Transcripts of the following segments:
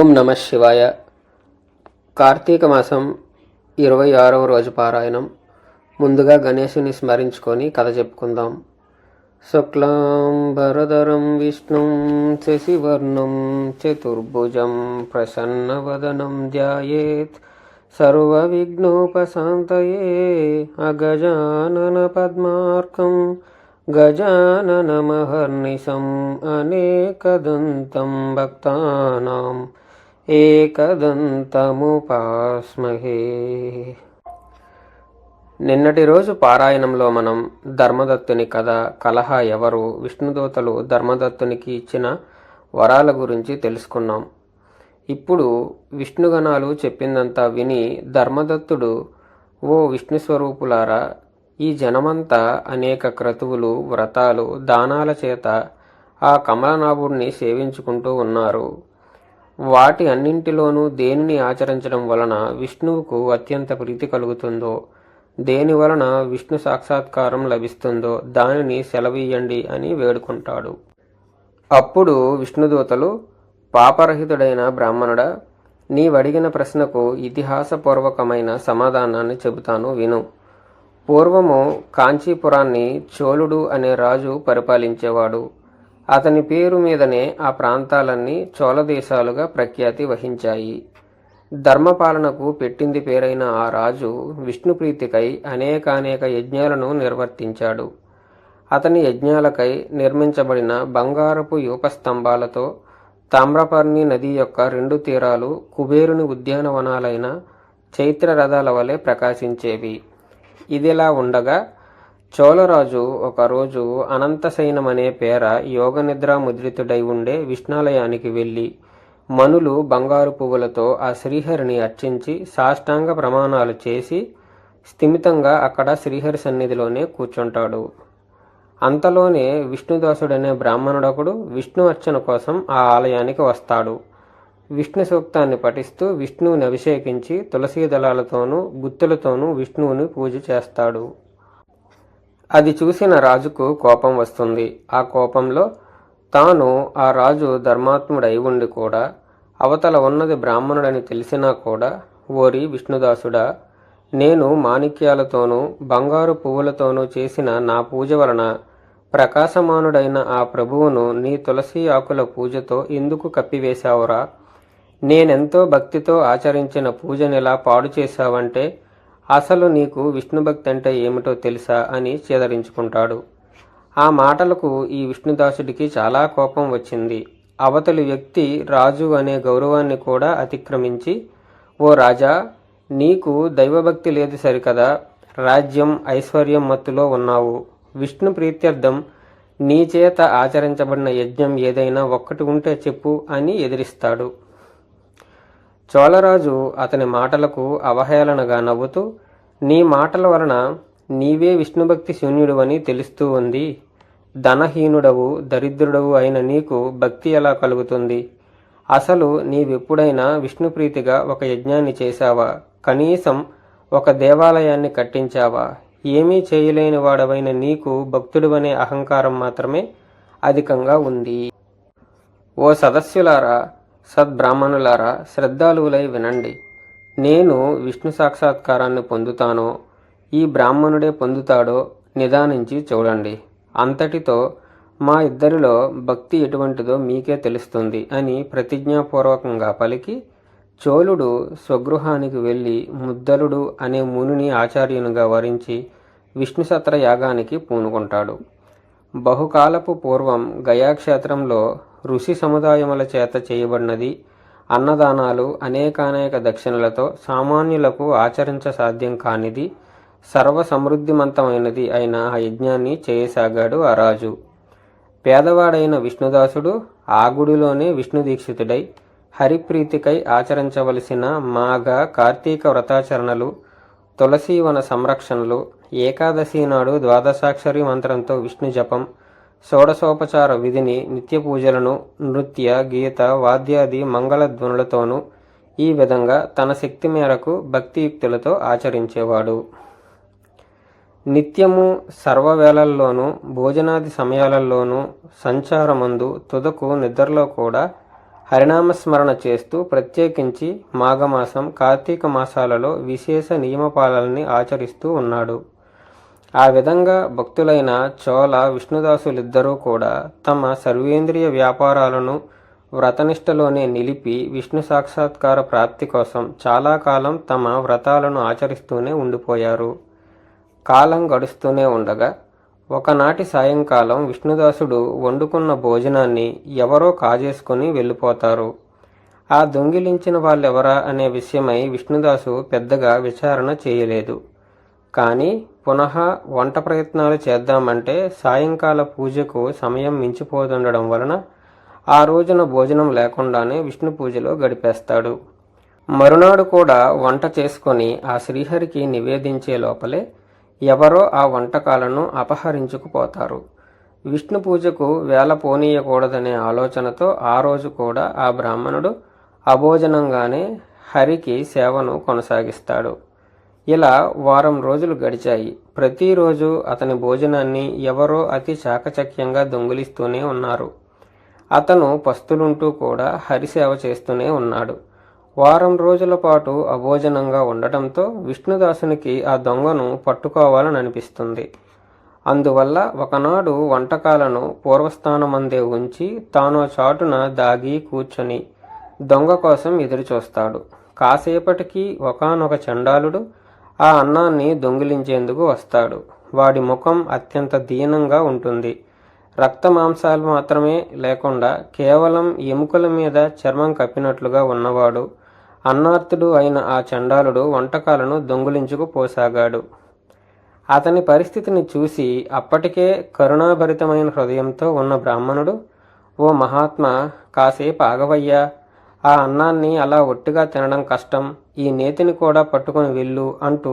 ఓం నమ శివాయ. కార్తీక మాసం ఇరవై ఆరవ రోజు పారాయణం. ముందుగా గణేశుని స్మరించుకొని కథ చెప్పుకుందాం. శుక్లాం భరధరం విష్ణుం శశివర్ణం చతుర్భుజం ప్రసన్నవదనం ధ్యాయేత్. సర్వవిఘ్నోపశాంతయే అగజానన పద్మార్కం. గజాననమహర్నిశం అనేకదంతం భక్తానాం. ఏకదంతముపాస్మహే. నిన్నటి రోజు పారాయణంలో మనం ధర్మదత్తుని కథ కలహ ఎవరు విష్ణుదూతలు ధర్మదత్తునికి ఇచ్చిన వరాల గురించి తెలుసుకున్నాం. ఇప్పుడు విష్ణుగణాలు చెప్పిందంతా విని ధర్మదత్తుడు ఓ విష్ణు స్వరూపులారా ఈ జనమంతా అనేక క్రతువులు వ్రతాలు దానాల చేత ఆ కమలనాభుడిని సేవించుకుంటూ ఉన్నారు. వాటి అన్నింటిలోనూ దేనిని ఆచరించడం వలన విష్ణువుకు అత్యంత ప్రీతి కలుగుతుందో దేని వలన విష్ణు సాక్షాత్కారం లభిస్తుందో దానిని సెలవీయండి అని వేడుకుంటాడు. అప్పుడు విష్ణుదూతలు పాపరహితుడైన బ్రాహ్మణుడా నీవడిగిన ప్రశ్నకు ఇతిహాసపూర్వకమైన సమాధానాన్ని చెబుతాను విను. పూర్వము కాంచీపురాన్ని చోళుడు అనే రాజు పరిపాలించేవాడు. అతని పేరు మీదనే ఆ ప్రాంతాలన్నీ చోళదేశాలుగా ప్రఖ్యాతి వహించాయి. ధర్మపాలనకు పెట్టింది పేరైన ఆ రాజు విష్ణుప్రీతికై అనేకానేక యజ్ఞాలను నిర్వర్తించాడు. అతని యజ్ఞాలకై నిర్మించబడిన బంగారపు యూపస్తంభాలతో తామ్రపర్ణి నది యొక్క రెండు తీరాలు కుబేరుని ఉద్యానవనాలైన చైత్ర రథాల వలె ప్రకాశించేవి. ఇదిలా ఉండగా చోళరాజు ఒకరోజు అనంతశయనం అనే పేర యోగనిద్ర ముద్రితుడై ఉండే విష్ణాలయానికి వెళ్ళి మనులు బంగారు పువ్వులతో ఆ శ్రీహరిని అర్చించి సాష్టాంగ ప్రమాణాలు చేసి స్థిమితంగా అక్కడ శ్రీహరి సన్నిధిలోనే కూర్చుంటాడు. అంతలోనే విష్ణుదాసుడనే బ్రాహ్మణుడొకడు విష్ణు అర్చన కోసం ఆ ఆలయానికి వస్తాడు. విష్ణు సూక్తాన్ని పఠిస్తూ విష్ణువుని అభిషేకించి తులసీ దళాలతోనూ గుత్తులతోనూ విష్ణువుని పూజ చేస్తాడు. అది చూసిన రాజుకు కోపం వస్తుంది. ఆ కోపంలో తాను ఆ రాజు ధర్మాత్ముడై ఉండి కూడా అవతల ఉన్నది బ్రాహ్మణుడని తెలిసినా కూడా ఓరి విష్ణుదాసుడా నేను మాణిక్యాలతోనూ బంగారు పువ్వులతోనూ చేసిన నా పూజ వలన ప్రకాశమానుడైన ఆ ప్రభువును నీ తులసి ఆకుల పూజతో ఎందుకు కప్పివేశావురా? నేనెంతో భక్తితో ఆచరించిన పూజనిలా పాడు చేశావంటే అసలు నీకు విష్ణుభక్తి అంటే ఏమిటో తెలుసా అని చేదరించుకుంటాడు. ఆ మాటలకు ఈ విష్ణుదాసుడికి చాలా కోపం వచ్చింది. అవతలి వ్యక్తి రాజు అనే గౌరవాన్ని కూడా అతిక్రమించి ఓ రాజా నీకు దైవభక్తి లేదు సరికదా. రాజ్యం ఐశ్వర్యం మత్తులో ఉన్నావు. విష్ణు ప్రీత్యర్థం నీ చేత ఆచరించబడిన యజ్ఞం ఏదైనా ఒక్కటి ఉంటే చెప్పు అని ఎదిరిస్తాడు. చోళరాజు అతని మాటలకు అవహేళనగా నవ్వుతూ నీ మాటల వలన నీవే విష్ణుభక్తి శూన్యుడువని తెలుస్తూ ఉంది. ధనహీనుడవు దరిద్రుడవు అయిన నీకు భక్తి ఎలా కలుగుతుంది? అసలు నీవెప్పుడైనా విష్ణుప్రీతిగా ఒక యజ్ఞాన్ని చేశావా? కనీసం ఒక దేవాలయాన్ని కట్టించావా? ఏమీ చేయలేని వాడవైన నీకు భక్తుడువనే అహంకారం మాత్రమే అధికంగా ఉంది. ఓ సదస్సులారా సద్బ్రాహ్మణులారా శ్రద్ధాలువులై వినండి. నేను విష్ణు సాక్షాత్కారాన్ని పొందుతానో ఈ బ్రాహ్మణుడే పొందుతాడో నిదానించి చూడండి. అంతటితో మా ఇద్దరిలో భక్తి ఎటువంటిదో మీకే తెలుస్తుంది అని ప్రతిజ్ఞాపూర్వకంగా పలికి చోళుడు స్వగృహానికి వెళ్ళి ముద్దలుడు అనే మునిని ఆచార్యునిగా వరించి విష్ణుసత్ర యాగానికి పూనుకుంటాడు. బహుకాలపు పూర్వం గయాక్షేత్రంలో ఋషి సముదాయముల చేత చేయబడినది. అన్నదానాలు అనేకానేక దక్షిణలతో సామాన్యులకు ఆచరించ సాధ్యం కానిది. సర్వ సమృద్ధిమంతమైనది అయిన ఆ యజ్ఞాన్ని చేయసాగాడు ఆ రాజు. పేదవాడైన విష్ణుదాసుడు ఆ గుడిలోనే విష్ణు దీక్షితుడై హరిప్రీతికై ఆచరించవలసిన మాఘ కార్తీక వ్రతాచరణలు తులసీవన సంరక్షణలు ఏకాదశి నాడు ద్వాదశాక్షరి మంత్రంతో విష్ణు జపం షోడశోపచార విధిని నిత్య పూజలను నృత్య గీత వాద్యాది మంగళధ్వనులతోనూ ఈ విధంగా తన శక్తి మేరకు భక్తియుక్తులతో ఆచరించేవాడు. నిత్యము సర్వవేళల్లోనూ భోజనాది సమయాలలోనూ సంచారమందు తుదకు నిద్రలో కూడా హరినామస్మరణ చేస్తూ ప్రత్యేకించి మాఘమాసం కార్తీక మాసాలలో విశేష నియమపాలనని ఆచరిస్తూ ఉన్నాడు. ఆ విధంగా భక్తులైన చోళ విష్ణుదాసులిద్దరూ కూడా తమ సర్వేంద్రియ వ్యాపారాలను వ్రతనిష్టలోనే నిలిపి విష్ణు సాక్షాత్కార ప్రాప్తి కోసం చాలా కాలం తమ వ్రతాలను ఆచరిస్తూనే ఉండిపోయారు. కాలం గడుస్తూనే ఉండగా ఒకనాటి సాయంకాలం విష్ణుదాసుడు వండుకున్న భోజనాన్ని ఎవరో కాజేసుకుని వెళ్ళిపోతారు. ఆ దొంగిలించిన వాళ్ళెవరా అనే విషయమై విష్ణుదాసు పెద్దగా విచారణ చేయలేదు. కానీ పునః వంట ప్రయత్నాలు చేద్దామంటే సాయంకాల పూజకు సమయం మించిపోతుండడం వలన ఆ రోజున భోజనం లేకుండానే విష్ణు పూజలో గడిపేస్తాడు. మరునాడు కూడా వంట చేసుకొని ఆ శ్రీహరికి నివేదించే లోపలే ఎవరో ఆ వంటకాలను అపహరించుకుపోతారు. విష్ణు పూజకు వేల పోనీయకూడదనే ఆలోచనతో ఆ రోజు కూడా ఆ బ్రాహ్మణుడు అభోజనంగానే హరికి సేవను కొనసాగిస్తాడు. ఇలా వారం రోజులు గడిచాయి. ప్రతిరోజు అతని భోజనాన్ని ఎవరో అతి చాకచక్యంగా దొంగిలిస్తూనే ఉన్నారు. అతను పస్తులుంటూ కూడా హరిసేవ చేస్తూనే ఉన్నాడు. వారం రోజుల పాటు అభోజనంగా ఉండటంతో విష్ణుదాసునికి ఆ దొంగను పట్టుకోవాలని అనిపిస్తుంది అందువల్ల ఒకనాడు వంటకాలను పూర్వస్థానమందే ఉంచి తాను చాటున దాగి కూర్చొని దొంగ కోసం ఎదురుచూస్తాడు. కాసేపటికి ఒకానొక చండాలుడు ఆ అన్నాన్ని దొంగిలించేందుకు వస్తాడు. వాడి ముఖం అత్యంత దీనంగా ఉంటుంది. రక్త మాంసాలు మాత్రమే లేకుండా కేవలం ఎముకల మీద చర్మం కప్పినట్లుగా ఉన్నవాడు అన్నార్థుడు అయిన ఆ చండాలుడు వంటకాలను దొంగిలించుకుపోసాగాడు అతని పరిస్థితిని చూసి అప్పటికే కరుణాభరితమైన హృదయంతో ఉన్న బ్రాహ్మణుడు ఓ మహాత్మా కాసేపు ఆగవయ్యా. ఆ అన్నాన్ని అలా ఒట్టిగా తినడం కష్టం. ఈ నేతిని కూడా పట్టుకొని వెళ్ళు అంటూ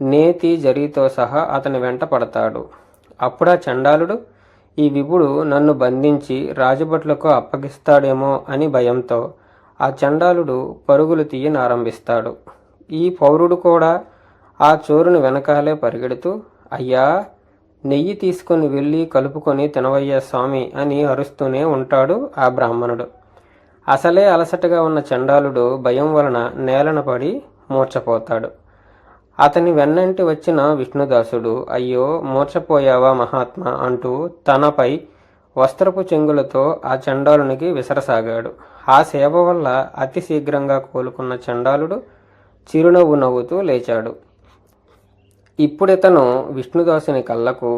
నేతి జరీతో సహా అతని వెంట పడతాడు. అప్పుడా చండాలుడు? ఈ విపుడు నన్ను బంధించి రాజభట్లకు అప్పగిస్తాడేమో అని భయంతో ఆ చండాలుడు పరుగులు తీయనారంభిస్తాడు ఈ పౌరుడు కూడా ఆ చోరుని వెనకాలే పరిగెడుతూ అయ్యా నెయ్యి తీసుకొని వెళ్ళి కలుపుకొని తినవయ్యా స్వామి అని అరుస్తూనే ఉంటాడు ఆ బ్రాహ్మణుడు. అసలే అలసటగా ఉన్న చండాలుడు భయం వలన నేలన పడి మూర్చపోతాడు అతని వెన్నంటి వచ్చిన విష్ణుదాసుడు అయ్యో మూర్చపోయావా మహాత్మా అంటూ తనపై వస్త్రపు చెంగులతో ఆ చండాలునికి విసరసాగాడు. ఆ సేవ వల్ల అతి శీఘ్రంగా కోలుకున్న చండాలుడు చిరునవ్వు నవ్వుతూ లేచాడు. ఇప్పుడితను విష్ణుదాసుని కళ్ళకు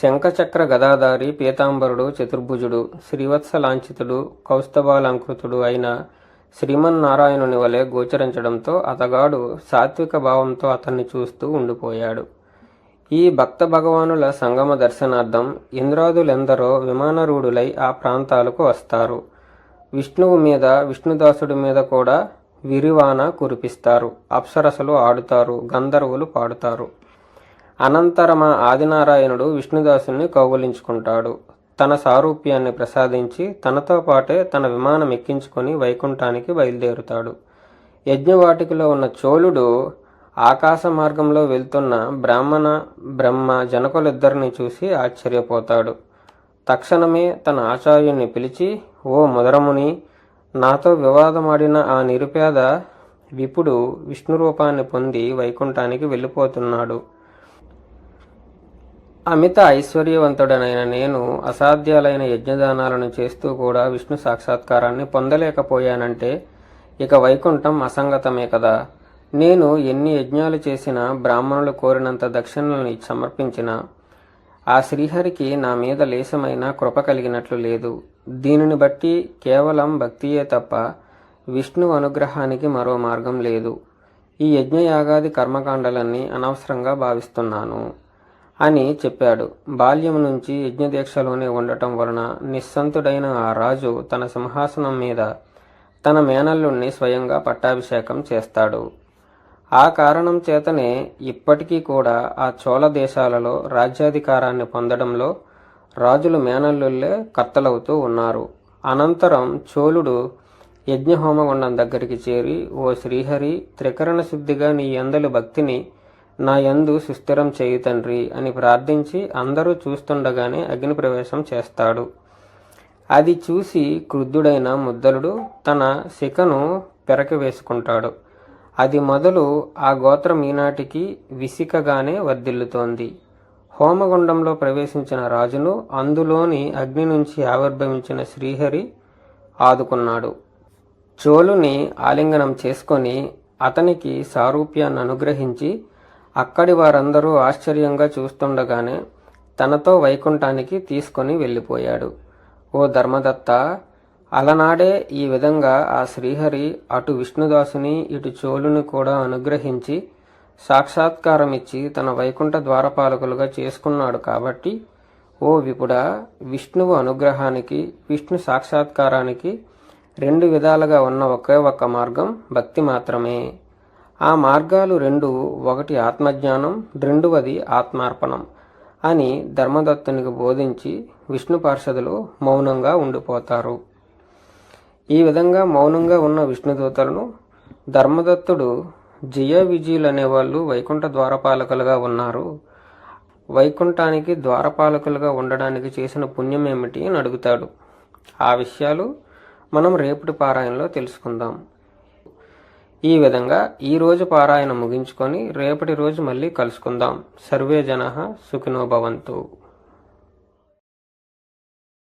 శంఖచక్ర గదాధారి పీతాంబరుడు చతుర్భుజుడు శ్రీవత్సలాంఛితుడు కౌస్తభాలంకృతుడు అయిన శ్రీమన్నారాయణుని వలె గోచరించడంతో అతగాడు సాత్విక భావంతో అతన్ని చూస్తూ ఉండిపోయాడు. ఈ భక్త భగవానుల సంగమ దర్శనార్థం ఇంద్రాదులెందరో విమానరూఢులై ఆ ప్రాంతాలకు వస్తారు. విష్ణువు మీద విష్ణుదాసుడి మీద కూడా విరివాన కురిపిస్తారు. అప్సరసలు ఆడుతారు గంధర్వులు పాడుతారు. అనంతరమ ఆదినారాయణుడు విష్ణుదాసుని కౌగులించుకుంటాడు. తన సారూప్యాన్ని ప్రసాదించి తనతో పాటే తన విమానం ఎక్కించుకొని వైకుంఠానికి బయలుదేరుతాడు. యజ్ఞవాటికలో ఉన్న చోళుడు ఆకాశ మార్గంలో వెళ్తున్న బ్రాహ్మణ బ్రహ్మ జనకులిద్దరిని చూసి ఆశ్చర్యపోతాడు. తక్షణమే తన ఆచార్యుణ్ణి పిలిచి ఓ ముదరముని నాతో వివాదమాడిన ఆ నిరుపేద విపుడు విష్ణు రూపాన్ని పొంది వైకుంఠానికి వెళ్ళిపోతున్నాడు. అమిత ఐశ్వర్యవంతుడనైన నేను అసాధ్యాలైన యజ్ఞదానాలను చేస్తూ కూడా విష్ణు సాక్షాత్కారాన్ని పొందలేకపోయానంటే ఇక వైకుంఠం అసంగతమే కదా. నేను ఎన్ని యజ్ఞాలు చేసినా బ్రాహ్మణులు కోరినంత దక్షిణలను సమర్పించినా ఆ శ్రీహరికి నా మీద లేశమైన కృప కలిగినట్లు లేదు. దీనిని బట్టి కేవలం భక్తియే తప్ప విష్ణు అనుగ్రహానికి మరో మార్గం లేదు. ఈ యజ్ఞయాగాది కర్మకాండలన్నీ అనవసరంగా భావిస్తున్నాను. అని చెప్పాడు. బాల్యం నుంచి యజ్ఞదీక్షలోనే ఉండటం వలన నిస్సంతుడైన ఆ రాజు తన సింహాసనం మీద తన మేనల్లుణ్ణి స్వయంగా పట్టాభిషేకం చేస్తాడు. ఆ కారణం చేతనే ఇప్పటికీ కూడా ఆ చోళ దేశాలలో రాజ్యాధికారాన్ని పొందడంలో రాజులు మేనల్లుళ్ళే కర్తలవుతూ ఉన్నారు. అనంతరం చోళుడు యజ్ఞహోమగుండం దగ్గరికి చేరి ఓ శ్రీహరి త్రికరణ శుద్ధిగా నీ అందలు భక్తిని నా యందు సుస్థిరం చేయి తండ్రి అని ప్రార్థించి అందరూ చూస్తుండగానే అగ్ని ప్రవేశం చేస్తాడు. అది చూసి క్రుద్ధుడైన ముద్దలుడు తన శిఖను పెరక వేసుకుంటాడు. అది మొదలు ఆ గోత్రం ఈనాటికి విసికగానే వర్ధిల్లుతోంది. హోమగుండంలో ప్రవేశించిన రాజును అందులోని అగ్ని నుంచి ఆవిర్భవించిన శ్రీహరి ఆదుకున్నాడు. చోళుని ఆలింగనం చేసుకొని అతనికి సారూప్యాన్ని అనుగ్రహించి అక్కడి వారందరూ ఆశ్చర్యంగా చూస్తుండగానే తనతో వైకుంఠానికి తీసుకొని వెళ్ళిపోయాడు. ఓ ధర్మదత్త అలనాడే ఈ విధంగా ఆ శ్రీహరి అటు విష్ణుదాసుని ఇటు చోళుని కూడా అనుగ్రహించి సాక్షాత్కారం ఇచ్చి తన వైకుంఠ ద్వారపాలకులుగా చేసుకున్నాడు కాబట్టి ఓ విపుడా విష్ణువు అనుగ్రహానికి విష్ణు సాక్షాత్కారానికి రెండు విధాలుగా ఉన్న ఒకే ఒక్క మార్గం భక్తి మాత్రమే. ఆ మార్గాలు రెండు ఒకటి ఆత్మజ్ఞానం రెండవది ఆత్మార్పణం అని ధర్మదత్తునికి బోధించి విష్ణు పార్షదులు మౌనంగా ఉండిపోతారు. ఈ విధంగా మౌనంగా ఉన్న విష్ణుదూతలను ధర్మదత్తుడు జయ విజయులు అనేవాళ్ళు వైకుంఠ ద్వారపాలకులుగా ఉన్నారు. వైకుంఠానికి ద్వారపాలకులుగా ఉండడానికి చేసిన పుణ్యం ఏమిటి అని అడుగుతాడు. ఆ విషయాలు మనం రేపటి పారాయణలో తెలుసుకుందాం. ఈ విధంగా ఈ రోజు పారాయణ ముగించుకొని రేపటి రోజు మళ్ళీ కలుసుకుందాం. సర్వే జన సుఖినోభవంతు